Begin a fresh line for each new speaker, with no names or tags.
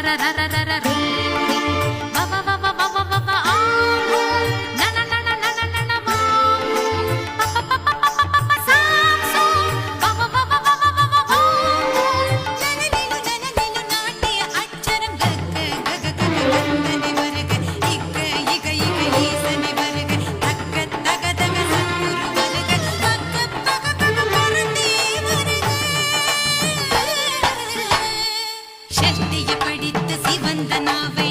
ra ra ra ra
சிந்தைய படித்த சிவந்த நாவல்